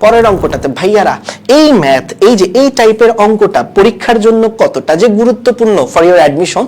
পরের অঙ্কটাতে, ভাইয়ারা, এই ম্যাথ এই যে এই টাইপের অঙ্কটা পরীক্ষার জন্য কতটা যে গুরুত্বপূর্ণ ফর ইউর অ্যাডমিশন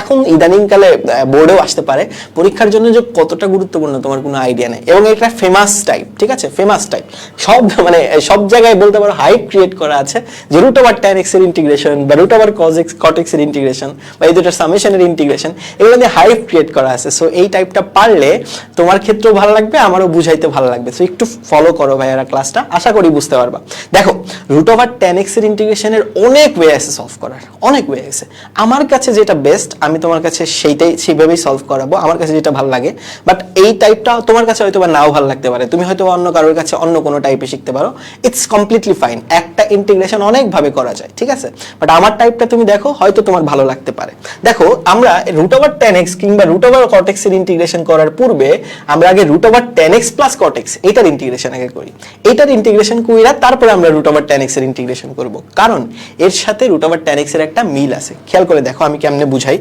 এখন ইদানিংকালে বোর্ডেও আসতে পারে। পরীক্ষার জন্য যে কতটা গুরুত্বপূর্ণ, তোমার কোনো আইডিয়া নেই। এবং এটা ফেমাস টাইপ ঠিক আছে? ফেমাস টাইপ সব মানে সব জায়গায় বলতে পারো হাইপ ক্রিয়েট করা আছে যে রুট ওভার ট্যান এক্সের ইন্টিগ্রেশন বা root over cos x cot এক্সের ইন্টিগ্রেশন বা এই দুটো সামেশনের ইন্টিগ্রেশন এগুলো দিয়ে হাইপ ক্রিয়েট করা আছে। সো এই টাইপটা পারলে তোমার ক্ষেত্রেও ভালো লাগবে, আমারও বুঝাইতে ভালো লাগবে। সো একটু ফলো করো ভাইয়ারা ক্লাসটা আশা করি বুঝতে পারবা। দেখো রুট ওভার ট্যান এক্সের ইন্টিগ্রেশনের অনেক ওয়ে আছে সলভ করার, অনেক ওয়ে আছে। আমার কাছে যেটা বেস্ট আমি তোমার কাছে সেইটাই, সেইভাবেই সলভ করাবো, আমার কাছে যেটা ভালো লাগে। বাট এই টাইপটা তোমার কাছে হয়তো বা নাও ভালো লাগতে পারে। তুমি হয়তো অন্য কারোর কাছে অন্য কোনো টাইপে শিখতে পারো। ইটস কমপ্লিটলি ফাইন একটা ইন্টিগ্রেশন অনেকভাবে করা যায়, ঠিক আছে? বাট আমার টাইপটা তুমি দেখো, হয়তো তোমার ভালো লাগতে পারে। দেখো, আমরা রুট ওভার টেন এক্স কিংবা রুট ওভার কটেক্স এর ইন্টিগ্রেশন করার পূর্বে, আমরা আগে root over tan x plus cot x এটার ইন্টিগ্রেশন আগে করি। এটার ইন্টিগ্রেশন কইরা তারপরে আমরা রুট ওভার টেন এক্সের ইন্টিগ্রেশন করব। কারণ, এর সাথে রুট ওভার টেন এক্সের একটা মিল আছে। খেয়াল করে দেখো, আমি কেমনে বুঝাই।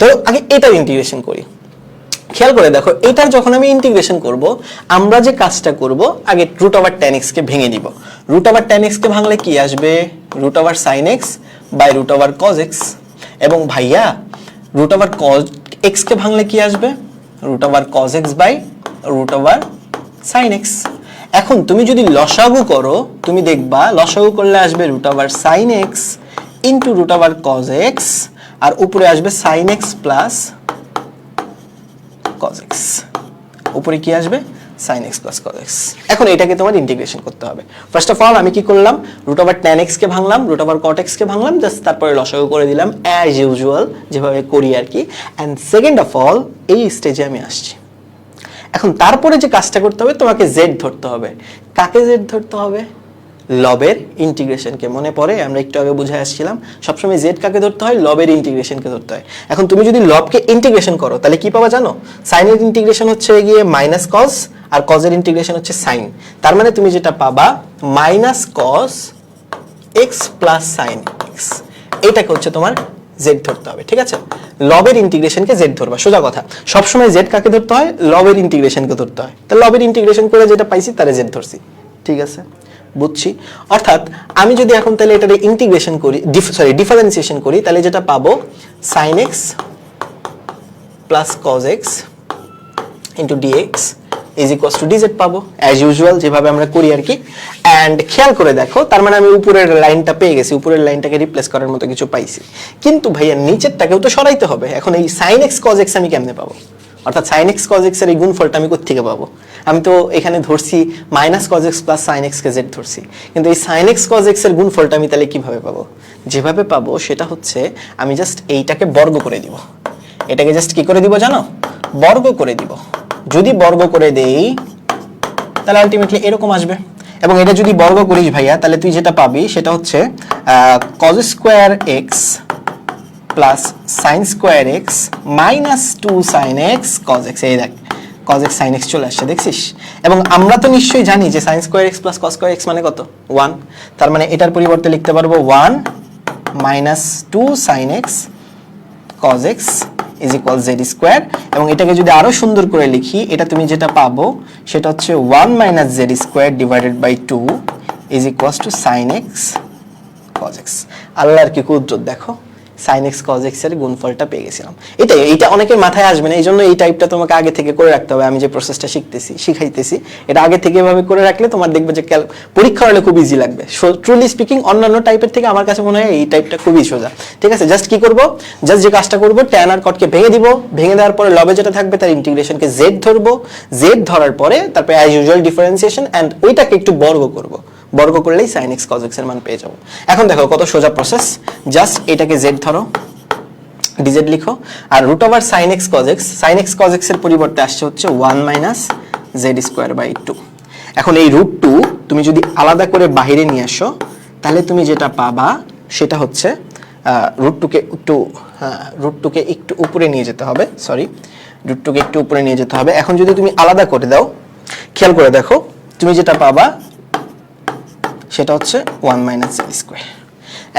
ধরো, আগে এটার ইন্টিগ্রেশন করি। খেয়াল করে দেখো, এটার যখন আমি ইন্টিগ্রেশন করব, আমরা যে কাজটা করব, আগে রুট ওভার টেন কে ভেঙে দিব রুট ওভার টেন কে ভাঙলে কি আসবে? Root over sine x by root over cos x এবং ভাইয়া রুট ওভার কজ এক্স কে ভাঙলে কি আসবে? Root over cos x by root over sine x এখন তুমি যদি লসাগু করো, তুমি দেখবা, লসাগু করলে আসবে root over sine x into root over cos x আর উপরে আসবে sine x plus cos x উপরে কি আসবে? sin x plus cos x এখন এটাকে তোমার ইন্টিগ্রেশন করতে হবে। ফার্স্ট অফ অল আমি কি করলাম? রুট ওভার tan x কে ভাঙলাম রুট ওভার cot x কে ভাঙলাম জাস্ট তারপরে লসাগু করে দিলাম অ্যাজ ইউজুয়াল যেভাবে করি আর কি। অ্যান্ড সেকেন্ড অফ অল এই স্টেজে আমি আসছি। এখন তারপরে যে কাজটা করতে হবে, তোমাকে জেড ধরতে হবে। কাকে জেড ধরতে হবে? লবের ইন্টিগ্রেশনকে মনে পড়ে? আমরা একটু আগে বুঝে আসছিলাম। সবসময় জেড কাকে ধরতে হয়? লবের ইন্টিগ্রেশনকে ধরতে হয়। এখন তুমি যদি লবকে ইন্টিগ্রেশন করো, তাহলে কি পাবা জানো? সাইনের ইন্টিগ্রেশন হচ্ছে গিয়ে মাইনাস কজ আর কজের ইন্টিগ্রেশন হচ্ছে সাইন তার মানে তুমি যেটা পাবা minus cos x plus sine x এটাকে হচ্ছে তোমার জেড ধরতে হবে, ঠিক আছে? লবের ইন্টিগ্রেশনকে জেড ধরবা, সোজা কথা। সবসময় জেড কাকে ধরতে হয়? লবের ইন্টিগ্রেশনকে ধরতে হয়। তো লবের ইন্টিগ্রেশন করে যেটা পাইছি, তারা জেড ধরছি, ঠিক আছে? বুঝছি। অর্থাৎ আমি যদি এখন তাহলে এটাকে ইন্টিগ্রেশন করি সরি ডিফারেন্সিয়েশন করি, তাহলে যেটা পাবো sine x plus cos x into dx is equals to dz পাবো অ্যাজ ইউজুয়াল যেভাবে আমরা করি আর কি। অ্যান্ড খেয়াল করে দেখো, তার মানে আমি উপরের লাইনটা পেয়ে গেছি, উপরের লাইনটাকে রিপ্লেস করার মতো কিছু পাইছি। কিন্তু ভাইয়া, নিচেরটাকেও তো সরাইতে হবে, এখন এই সাইন এক্স কজ এক্স আমি কেমনে পাবো? অর্থাৎ সাইন এক্স কজ এক্সের এই গুণফলটা আমি কোথেকে পাবো? আমি তো এখানে ধরছি minus cos x plus sine x কে জেড ধরছি। কিন্তু এই সাইন এক্স কজ এক্সের গুণফলটা আমি তাহলে কীভাবে পাবো? যেভাবে পাবো সেটা হচ্ছে আমি জাস্ট এইটাকে বর্গ করে দিব। এটাকে জাস্ট কি করে দিব জানো? বর্গ করে দিব। যদি বর্গ করে দেই, তাহলে আলটিমেটলি এরকম আসবে। এবং এটা যদি বর্গ করিস ভাইয়া, তাহলে তুই যেটা পাবি সেটা হচ্ছে cos square x plus sine square x minus two sine x cos x এই দেখ কজ এক্স সাইন এক্স চলে আসছে, দেখছিস? এবং আমরা তো নিশ্চয়ই জানি যে sine square x plus cos square x মানে কত? ওয়ান তার মানে এটার পরিবর্তে লিখতে পারব one minus two sine x cos x is equal z square এবং এটাকে যদি আরও সুন্দর করে লিখি, এটা তুমি যেটা পাবো, সেটা হচ্ছে 1 minus z square divided by two is equals to sine x cos x আল্লাহর কি কুদরত, দেখো। সাইন এক্স কজ এক্সের গুণফলটা পেয়ে গেছিলাম। এটাই এটা অনেকের মাথায় আসবে না এই জন্য এই টাইপটা তোমাকে আগে থেকে করে রাখতে হবে। আমি যে প্রসেসটা শিখতেছি, শিখাইতেছি, এটা আগে থেকে এভাবে করে রাখলে তোমার দেখবে যে পরীক্ষা হলে খুব ইজি লাগবে। ট্রুলি স্পিকিং অন্যান্য টাইপের থেকে আমার কাছে মনে হয় এই টাইপটা খুবই সোজা। ঠিক আছে? জাস্ট কি করব? জাস্ট যে কাজটা করব ট্যান আর কটকে ভেঙে দিব। ভেঙে দেওয়ার পরে লবে যেটা থাকবে, তার ইন্টিগ্রেশনকে জেড ধরবো। জেড ধরার পরে তারপরে অ্যাজ ইউজুয়াল ডিফারেন্সিয়েশন অ্যান্ড ওইটাকে একটু বর্গ করব। বর্গ করলেই সাইন এক্স কজ এক্সের মান পেয়ে যাব। এখন দেখো কত সোজা প্রসেস জাস্ট এটাকে জেড ধরো ডিজেড লিখো, আর root over sine x cos x sine x cos এক্সের পরিবর্তে আসছে হচ্ছে one minus z square by two এখন এই রুট টু তুমি যদি আলাদা করে বাইরে নিয়ে আসো, তাহলে তুমি যেটা পাবা, সেটা হচ্ছে রুট টুকে একটু রুট টুকে একটু উপরে নিয়ে যেতে হবে সরি রুট টুকে একটু উপরে নিয়ে যেতে হবে। এখন যদি তুমি আলাদা করে দাও, খেয়াল করে দেখো, তুমি যেটা পাবা সেটা হচ্ছে ওয়ান মাইনাস জেড স্কোয়ার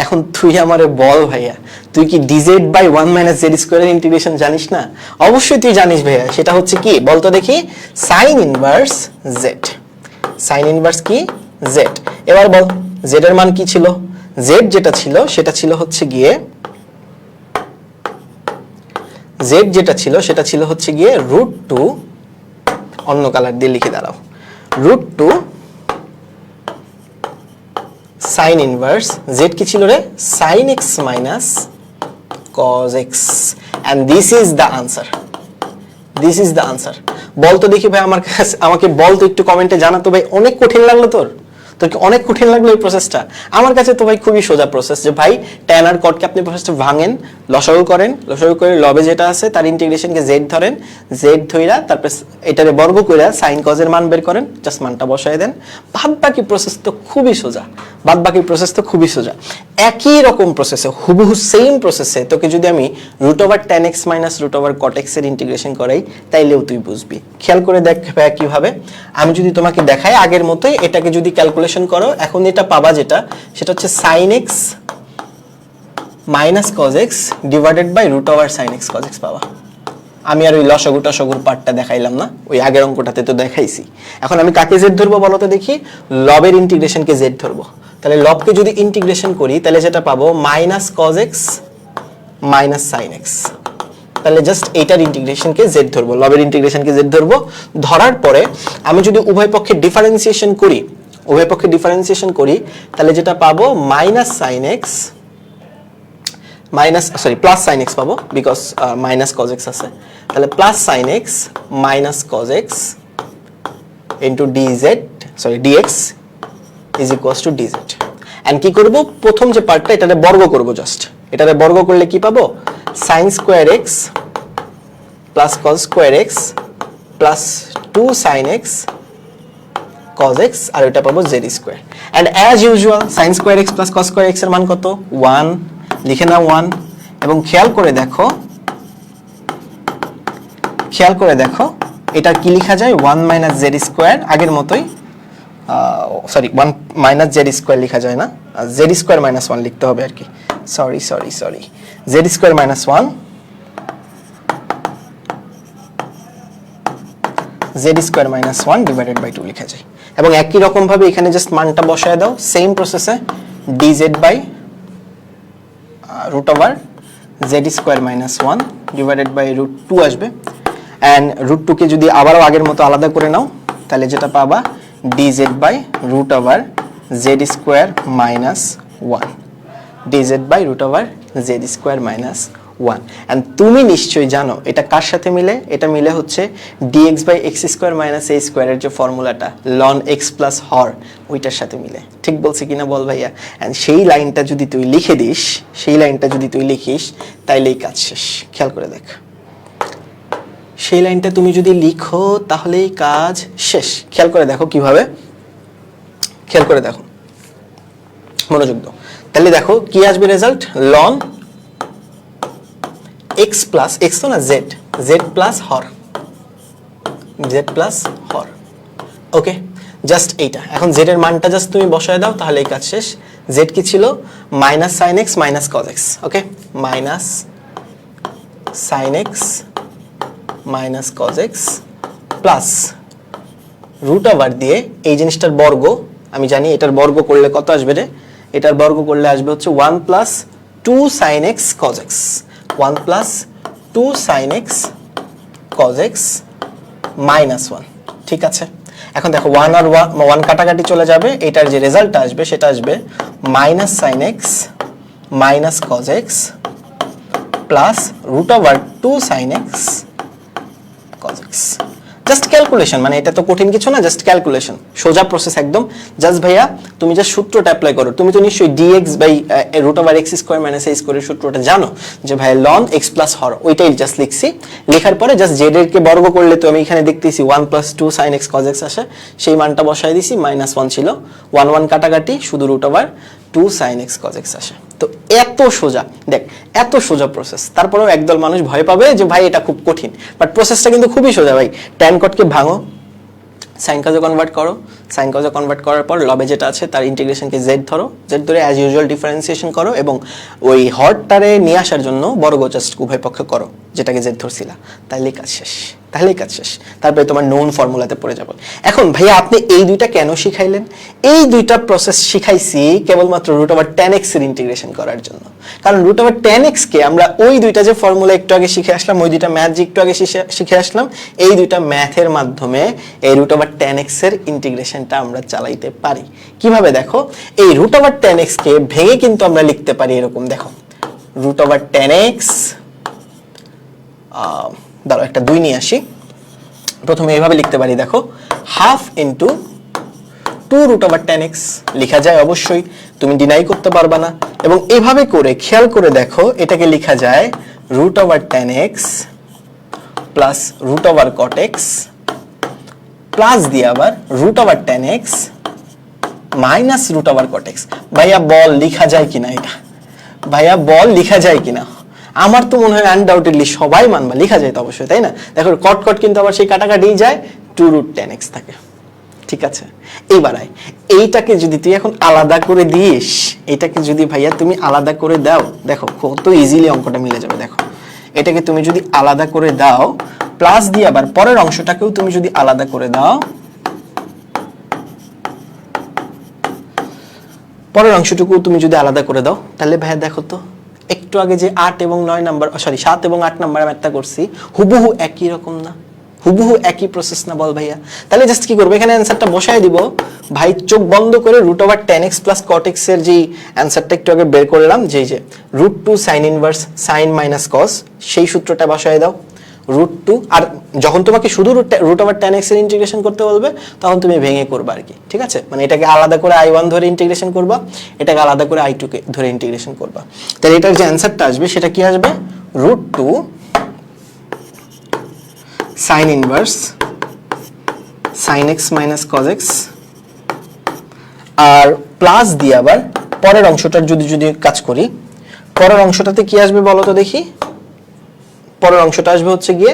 এখন তুই আমারে বল ভাইয়া, তুই কি dz by one minus z স্কোয়ারের ইন্টিগ্রেশন জানিস না? অবশ্যই তুই জানিস ভাইয়া, সেটা হচ্ছে কি? বলতো দেখি sine inverse z sine inverse কি? জেড এবার বল জেড এর মান কি ছিল? জেড যেটা ছিল, সেটা ছিল হচ্ছে গিয়ে জেড যেটা ছিল, সেটা ছিল হচ্ছে গিয়ে রুট টু অন্য কালার দিয়ে লিখে দাঁড়াও। Root two sine inverse z কি ছিল রে? Sine x minus cos x and this is the answer this is the answer বল তো দেখি ভাই, আমার কাছে আমাকে বল তো একটু কমেন্টে জানাতো ভাই, অনেক কঠিন লাগল তোর। তোর কি অনেক কঠিন লাগল এই প্রসেসটা আমার কাছে তো ভাই খুবই সোজা প্রসেস যে ভাই ট্যান আর কটকে আপনি প্রসেসটা ভাঙেন, লসাগু করেন, লসাগু করে লবে যেটা আছে তার ইন্টিগ্রেশনকে জেড ধরেন জেড ধইরা তারপর এটারে বর্গ কইরা সাইন কজের মান বের করেন জাস্ট মানটা বসায় দেন। বাদ বাকি প্রসেস তো খুবই সোজা। বাদ বাকি প্রসেস তো খুবই সোজা। একই রকম প্রসেসে হুবহু সেম প্রসেসে তোকে যদি আমি root over tan x minus root over cot x এর ইন্টিগ্রেশন করাই, তাইলেও তুই বুঝবি। খেয়াল করে দেখ কীভাবে। আমি যদি তোমাকে দেখাই আগের মতোই, এটাকে যদি ক্যালকুলেশন করো, এখন এটা পাবা যেটা, সেটা হচ্ছে sine x minus cos x divided by root over sine x cos x পাবা। আমি আর ওই লসগু টসগুর পার্টটা দেখাইলাম না, ওই আগের অঙ্কটাতে তো দেখাইছি। এখন আমি কাকে জেড ধরবো বলো তো দেখি? লবের ইন্টিগ্রেশনকে জেড ধরবো। তাহলে লবকে যদি ইন্টিগ্রেশন করি, তাহলে যেটা পাবো? Minus cos x minus sine x তাহলে জাস্ট এইটার ইন্টিগ্রেশনকে জেড ধরবো, লবের ইন্টিগ্রেশনকে জেড ধরবো। ধরার পরে আমি যদি উভয় পক্ষে ডিফারেন্সিয়েশন করি উভয় পক্ষে ডিফারেন্সিয়েশন করি, তাহলে যেটা পাবো minus sine x minus sorry plus sine x পাবো বিকজ মাইনাস কজ এক্স আছে। তাহলে plus sine x minus cos x into dz sorry dx is equals to dz and কি করব? প্রথম যে পার্টটা এটাতে বর্গ করব জাস্ট এটাতে বর্গ করলে কি পাবো? Sine square x plus cos square x plus two sine x cos x আর এটা পাবো z square and as usual sin square x cos square x এর মান কত? 1 লিখে নাও 1 এবং খেয়াল করে দেখো, খেয়াল করে দেখো, এটা কি লেখা যায়? 1 মাইনাস z স্কয়ার আগের মতোই সরি 1 মাইনাস z স্কয়ার লেখা যায় না। z স্কয়ার মাইনাস 1 লিখতে হবে আর কি। Sorry sorry sorry z square minus 1 z square minus one divided by two লিখা যায়। এবং একই রকম ভাবে এখানে জাস্ট মানটা বসায় দাও। সেম প্রসেসে dz by root over z square minus one divided by root two আসবে। অ্যান্ড রুট টুকে যদি আবারও আগের মতো আলাদা করে নাও, তাহলে যেটা পাবা dz by root over z square minus one dz by root over z square minus one and তুমি নিশ্চয়ই জানো এটা কার সাথে মিলে? এটা মিলে হচ্ছে dx by x square minus a স্কোয়ারের যে ফর্মুলাটা লন এক্স প্লাস হর, ওইটার সাথে মিলে। ঠিক বলছি কিনা বল ভাইয়া? অ্যান্ড সেই লাইনটা যদি তুই লিখে দিস, সেই লাইনটা যদি তুই লিখিস, তাইলেই কাজ শেষ। খেয়াল করে দেখ। সেই লাইনটা তুমি যদি লিখো, তাহলেই কাজ শেষ। খেয়াল করে দেখো কীভাবে। খেয়াল করে দেখো। মনোযোগ দাও। তাহলে দেখো কি আসবে result ln x plus x তো না জেড জেড প্লাস হর জেড প্লাস হর ওকে জাস্ট এইটা। এখন জেড এর মানটা জাস্ট তুমি বসায় দাও, তাহলে এই কাজ শেষ। জেড কি ছিল? Minus sine x minus cos x okay minus sine x minus cos x plus root over দিয়ে এই জিনিসটার বর্গ, আমি জানি এটার বর্গ করলে কত আসবে রে? এটার বর্গ করলে আসবে হচ্ছে one plus two sine x cos x one plus two sine x cos x minus one. ঠিক আছে? এখন দেখো, ওয়ান আর ওয়ান ওয়ান কাটাকাটি চলে যাবে, এটার যে রেজাল্টটা আসবে, সেটা আসবে minus sine x minus cos x plus root over two sine x cos x just calculation মানে এটা তো কঠিন কিছু না জাস্ট ক্যালকুলেশন সোজা প্রসেস একদম। জাস্ট ভাইয়া, তুমি জাস্ট সূত্রটা অ্যাপ্লাই করো। তুমি তো নিশ্চয়ই dx by root over x square minus a স্কোয়ারের সূত্রটা জানো, যে ভাই লন এক্স প্লাস হর, ওইটাই জাস্ট লিখছি। লেখার পরে জাস্ট জেড এর কে বর্গ করলে তো আমি এখানে দেখতেছি one plus two sine x cos x আসে, সেই মানটা বসাই দিছি মাইনাস ওয়ান ছিল। ওয়ান ওয়ান কাটাকাটি, শুধু root over two sine x cos x আসে। তো এত সোজা, দেখ, এত সোজা প্রসেস তারপরেও একদল মানুষ ভয় পাবে যে, ভাই, এটা খুব কঠিন। বাট প্রসেসটা কিন্তু খুবই সোজা, ভাই। ট্যান কটকে ভাঙো সাইন কাজে কনভার্ট করো। সাইন কাজে কনভার্ট করার পর লবে যেটা আছে, তার ইন্টিগ্রেশনকে জেড ধরো। জেড ধরে অ্যাজ ইউজুয়াল ডিফারেন্সিয়েশন করো এবং ওই হটটারে নিয়ে আসার জন্য বর্গ জাস্ট উভয় পক্ষে করো, যেটাকে জেড ধরছিলা। তাইলে কাজ শেষ। তাহলেই কাজ শেষ। তারপরে তোমার নোন ফর্মুলাতে পড়ে যাব। এখন ভাইয়া, আপনি এই দুইটা কেন শিখাইলেন? এই দুইটা প্রসেস শিখাইছি কেবলমাত্র রুট ওভার টেন এক্সের ইন্টিগ্রেশন করার জন্য। কারণ রুট ওভার টেন এক্স কে আমরা ওই দুইটা যে ফর্মুলা একটু আগে শিখে আসলাম, ওই দুইটা ম্যাথ যে একটু আগে শিখে- আসলাম, এই দুইটা ম্যাথের মাধ্যমে এই রুট ওভার টেন এক্সের ইন্টিগ্রেশনটা আমরা চালাইতে পারি। কীভাবে দেখো? এই রুট ওভার টেন এক্স কে ভেঙে কিন্তু আমরা লিখতে পারি এরকম। দেখো রুট ওভার টেন এক্স দাঁড়াও, একটা দুই নিয়ে আসি। প্রথমে এইভাবে লিখতে পারি, দেখো। Half into two root over tan x লেখা যায় অবশ্যই, তুমি ডিনাই করতে পারবা না। এবং এভাবে করে খেয়াল করে দেখো, এটাকে লেখা যায় root over tan x plus root over cot x plus দিয়ে আবার root over tan x minus root over cot x ভাইয়া বল লেখা যায় কিনা এটা? ভাইয়া বল লেখা যায় কিনা? আমার তো মনে হয় আনডাউটেডলি সবাই মানবা, লেখা যায় তো অবশ্যই, তাই না? দেখো কট কট কিন্তু আবার সেই কাটাকাটি যায় টু রুট টেন এক্স থাকে। ঠিক আছে? এইবার আয়, এইটাকে যদি তুই এখন আলাদা করে দিস, এটাকে যদি ভাইয়া তুমি আলাদা করে দাও, দেখো, কত ইজিলি অঙ্কটা মিলে যাবে, দেখো। এটাকে তুমি যদি আলাদা করে দাও প্লাস দিয়ে আবার পরের অংশটাকেও তুমি যদি আলাদা করে দাও, পরের অংশটুকু তুমি যদি আলাদা করে দাও, তাহলে ভাইয়া দেখো তো একটু আগে যে আট এবং নয় নাম্বার সরি, সাত এবং আট নাম্বার একটা করছি, হুবহু একই রকম না? হুবহু একই প্রসেস না বল ভাইয়া? তাহলে জাস্ট কি করব? এখানে অ্যান্সারটা বসায় দিব। ভাই, চোখ বন্ধ করে root over tan x plus cot এক্সের যে অ্যান্সারটা একটু আগে বের করলাম যে যে root two sine inverse sine minus cos সেই সূত্রটা বসায় দাও। রুট টু আর যখন তোমাকে শুধু রুট ওভার টেন এক্সের ইন্টিগ্রেশন করতে বলবে, তখন তুমি ভেঙে করবা আর কি, ঠিক আছে? মানে এটাকে আলাদা করে আই ওয়ান ধরে ইন্টিগ্রেশন করবা, এটাকে আলাদা করে আই টু কে ধরে ইন্টিগ্রেশন করবা। তাহলে এটার যে অ্যান্সারটা আসবে, সেটা কি আসবে? Root two sine inverse sine x minus cos x আর প্লাস দিয়ে আবার পরের অংশটার যদি যদি কাজ করি, পরের অংশটাতে কি আসবে বলো তো দেখি? পরের অংশটা আসবে হচ্ছে গিয়ে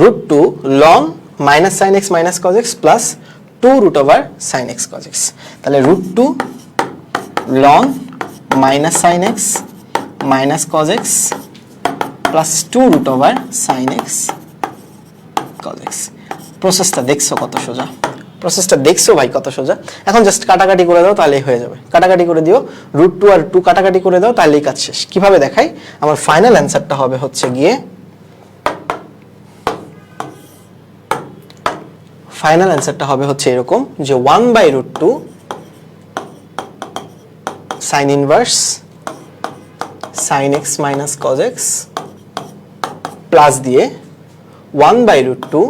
root two ln minus sine x minus cos x plus two root over sine x cos x তাহলে root two ln minus sine x minus cos x plus two root over sine x cos x প্রসেসটা দেখছ কত সোজা? প্রসেসটা দেখছ ভাই কত সোজা? এখন জাস্ট কাটাকাটি করে দাও, তাহলেই হয়ে যাবে। কাটাকাটি করে দিও রুট টু আর টু কাটাকাটি করে দাও, তাহলেই কাজ শেষ। কীভাবে দেখাই? আমার ফাইনাল অ্যান্সারটা হবে হচ্ছে গিয়ে ফাইনাল অ্যান্সারটা হবে হচ্ছে এরকম যে one by root two sine inverse sine x minus cos x plus দিয়ে one by root two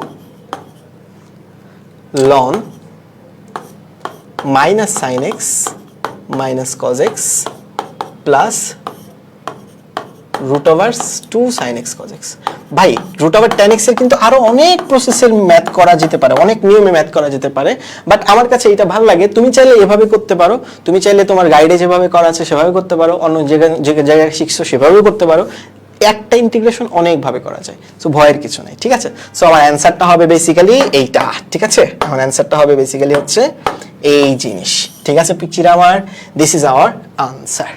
ln minus sine x minus cos x plus root over two sine x cos x ভাই root over tan এক্সের কিন্তু আরও অনেক প্রসেসের math করা যেতে পারে, অনেক নিয়মে ম্যাথ করা যেতে পারে। বাট আমার কাছে এটা ভালো লাগে, তুমি চাইলে এভাবে করতে পারো, তুমি চাইলে তোমার গাইডে যেভাবে করা আছে সেভাবে করতে পারো, অন্য জায়গায় যে জায়গায় শিখছো সেভাবেও করতে পারো। একটা ইন্টিগ্রেশন অনেকভাবে করা যায় সো ভয়ের কিছু নেই, ঠিক আছে? সো আমার অ্যান্সারটা হবে বেসিক্যালি এইটা, ঠিক আছে? আমার অ্যান্সারটা হবে বেসিক্যালি হচ্ছে এই জিনিস, ঠিক আছে পিকচিরা আমার? দিস ইজ আওয়ার আনসার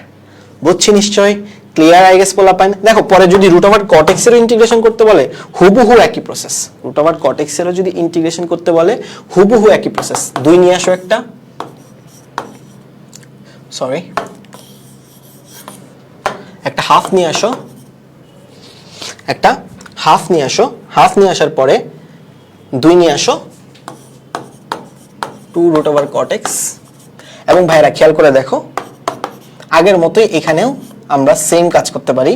বুঝছি নিশ্চয়? ক্লিয়ার আই গেস পোলা পাইন দেখো, পরে যদি রুট ওভার কটেক্স এর ইন্টিগ্রেশন করতে বলে, হুবহু একই প্রসেস রুট ওভার কটেক্স এর যদি ইন্টিগ্রেশন করতে বলে, হুবহু একই প্রসেস দুই নিয়ে আসো একটা। সরি একটা হাফ নিয়ে আসো। একটা হাফ নিয়ে আসো। হাফ নিয়ে আসার পরে, দুই নিয়ে আসো। টু রুট ওভার কটেক্স এবং ভাইরা, খেয়াল করে দেখো, আগের মতোই এখানেও আমরা সেম কাজ করতে পারি।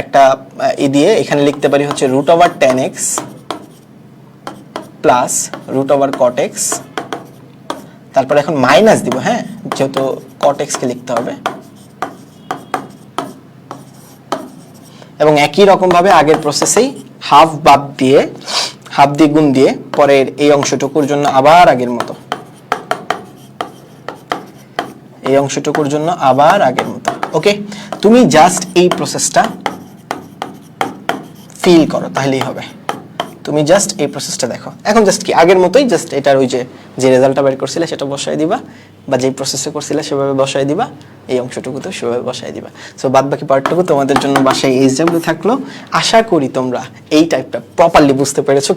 একটা ই দিয়ে এখানে লিখতে পারি হচ্ছে root over tan x plus root over cot x তারপরে এখন মাইনাস দিব হ্যাঁ? যেহেতু কটেক্সকে লিখতে হবে। এবং একই রকম ভাবে আগের প্রসেসেই হাফ বাদ দিয়ে হাফ দিয়ে গুণ দিয়ে পরের এই অংশটুকুর জন্য আবার আগের মতো। এই অংশটুকুর জন্য আবার আগের মতো। ওকে তুমি জাস্ট এই প্রসেসটা ফিল করো, তাহলেই হবে। তুমি জাস্ট এই প্রসেসটা দেখো। এখন জাস্ট কি? আগের মতোই জাস্ট এটার ওই যে যে রেজাল্টটা বের করছিলে সেটা বসাই দিবা, বা যেই প্রসেসে করছিলে সেভাবে বসাই দিবা, এই অংশটুকুতেও সেভাবে বসাই দিবা। সো বাদ বাকি পার্টটুকু তোমাদের জন্য বাসায় এই হিসাবে থাকল। আশা করি তোমরা এই টাইপটা প্রপারলি বুঝতে পেরেছ কি